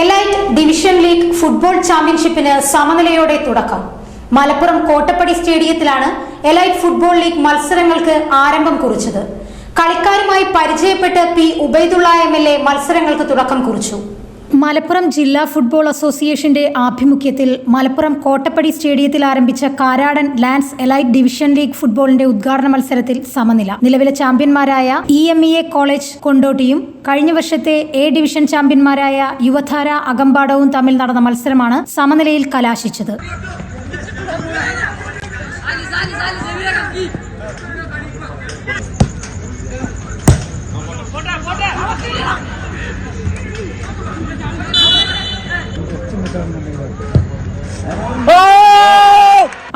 Elite division league football ചാമ്പ്യൻഷിപ്പിന് സമനിലയോടെ തുടക്കം. മലപ്പുറം കോട്ടപ്പടി സ്റ്റേഡിയത്തിലാണ് എലൈറ്റ് ഫുട്ബോൾ ലീഗ് മത്സരങ്ങൾക്ക് ആരംഭം കുറിച്ചത്. കളിക്കാരുമായി പരിചയപ്പെട്ട് പി. ഉബൈദുള്ള എം മത്സരങ്ങൾക്ക് തുടക്കം കുറിച്ചു. മലപ്പുറം ജില്ലാ ഫുട്ബോൾ അസോസിയേഷന്റെ ആഭിമുഖ്യത്തിൽ മലപ്പുറം കോട്ടപ്പടി സ്റ്റേഡിയത്തിൽ ആരംഭിച്ച Karadan lands elite division league ഫുട്ബോളിന്റെ ഉദ്ഘാടന മത്സരത്തിൽ സമനില. നിലവിലെ ചാമ്പ്യന്മാരായ E M E A college കൊണ്ടോട്ടിയും കഴിഞ്ഞ വർഷത്തെ എ ഡിവിഷൻ ചാമ്പ്യന്മാരായ യുവധാര അകമ്പാടവും തമ്മിൽ നടന്ന മത്സരമാണ് സമനിലയിൽ കലാശിച്ചത്.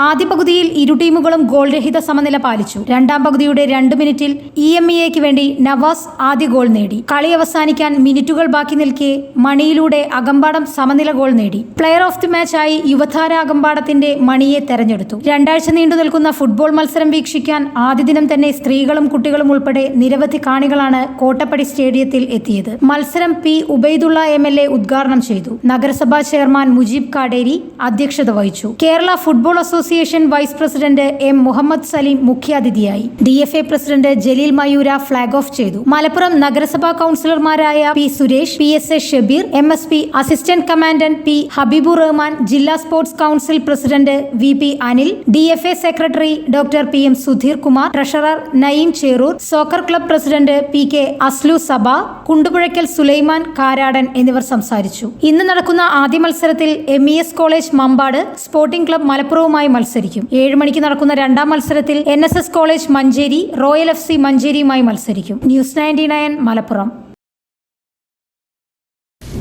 ആദ്യ പകുതിയിൽ ഇരു ടീമുകളും ഗോൾ രഹിത സമനില പാലിച്ചു. രണ്ടാം പകുതിയുടെ രണ്ട് മിനിറ്റിൽ ഇ എം ഇ എക്ക് വേണ്ടി നവാസ് ആദ്യ ഗോൾ നേടി. കളി അവസാനിക്കാൻ മിനിറ്റുകൾ ബാക്കി നിൽക്കെ മണിയിലൂടെ അകമ്പാടം സമനില ഗോൾ നേടി. പ്ലെയർ ഓഫ് ദി മാച്ച് ആയി യുവധാര അകമ്പാടത്തിന്റെ മണിയെ തെരഞ്ഞെടുത്തു. രണ്ടാഴ്ച നീണ്ടു നിൽക്കുന്ന ഫുട്ബോൾ മത്സരം വീക്ഷിക്കാൻ ആദ്യ ദിനം തന്നെ സ്ത്രീകളും കുട്ടികളും ഉൾപ്പെടെ നിരവധി കാണികളാണ് കോട്ടപ്പടി സ്റ്റേഡിയത്തിൽ എത്തിയത്. മത്സരം P Ubaidulla M L A ഉദ്ഘാടനം ചെയ്തു. നഗരസഭാ ചെയർമാൻ മുജീബ് കാടേരി അധ്യക്ഷത വഹിച്ചു. Kerala football association vice president M Muhammad Saleem മുഖ്യാതിഥിയായി. D F A president Jaleel Mayoora flag off ചെയ്തു. മലപ്പുറം നഗരസഭാ കൗൺസിലർമാരായ P Suresh P S A Shabeer M S P assistant commandant P Habeebu Rahman ജില്ലാ sports council president V P Anil D F A secretary doctor P M Sudheer Kumar treasurer Naeem Cherur soccer club president P K Aslu Saba Kundupuzhakkal Sulaiman Karadan എന്നിവർ സംസാരിച്ചു. ഇന്ന് നടക്കുന്ന ആദ്യ മത്സരത്തിൽ M E S college Mampad sporting club മലപ്പുറവുമായി മത്സരിക്കും. ഏഴ് മണിക്ക് നടക്കുന്ന രണ്ടാം മത്സരത്തിൽ N S S college Manjeri royal F C മഞ്ചേരിയുമായി മത്സരിക്കും. News ninety nine Malappuram.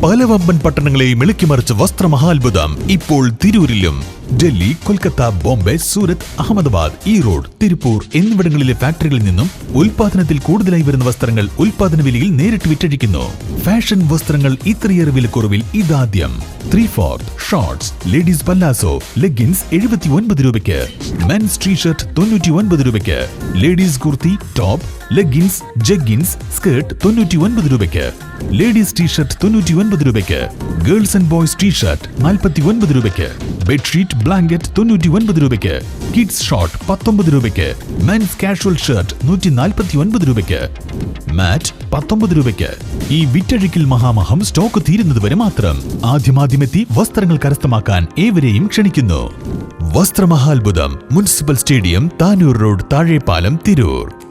പല വമ്പൻ പട്ടണങ്ങളെയും ഇളക്കിമറിച്ച വസ്ത്രമഹാത്ഭുതം ഇപ്പോൾ തിരൂരിലും. ഡൽഹി കൊൽക്കത്ത ബോംബെ സൂരത്ത് അഹമ്മദാബാദ് ഈറോഡ് തിരുപ്പൂർ എന്നിവിടങ്ങളിലെ ഫാക്ടറികളിൽ നിന്നും ഉൽപാദനത്തിൽ കൂടുതലായി വരുന്ന വസ്ത്രങ്ങൾ ഉൽപാദന വിലയിൽ നേരിട്ട് വിറ്റഴിക്കുന്നു. ഫാഷൻ വസ്ത്രങ്ങൾ ഇത്രയേറെ വിലക്കുറവിൽ ഇതാദ്യം. Three fourth shorts ladies palazzo leggings എഴുപത്തി ഒൻപത് രൂപയ്ക്ക്. മെൻസ് ടീഷർട്ട് തൊണ്ണൂറ്റി ഒൻപത് രൂപയ്ക്ക്. Ladies kurti top leggings jeggings skirt തൊണ്ണൂറ്റി ഒൻപത് രൂപയ്ക്ക്. ലേഡീസ് ടീഷർട്ട് തൊണ്ണൂറ്റി ഒൻപത് രൂപയ്ക്ക്. ഗേൾസ് ആൻഡ് ബോയ്സ് ടീഷർട്ട് നാൽപ്പത്തി ഒൻപത് രൂപയ്ക്ക്. ബെഡ്ഷീറ്റ് ബ്ലാങ്കറ്റ് തൊണ്ണൂറ്റി ഒൻപത് രൂപയ്ക്ക്. കിഡ്സ് ഷോർട്ട് പത്തൊമ്പത് രൂപയ്ക്ക്. മെൻസ് കാഷ്വൽ ഷർട്ട് നൂറ്റി നാൽപ്പത്തി ഒൻപത് രൂപയ്ക്ക്. മാറ്റ് പത്തൊമ്പത് രൂപയ്ക്ക്. ഈ വിറ്റഴിക്കൽ മഹാമഹം സ്റ്റോക്ക് തീരുന്നത് വരെ മാത്രം. ആദ്യമാദ്യമെത്തി വസ്ത്രങ്ങൾ കരസ്ഥമാക്കാൻ ഏവരെയും ക്ഷണിക്കുന്നു. വസ്ത്രമഹാത്ഭുതം municipal stadium Tanur road Thazhepalam Tirur.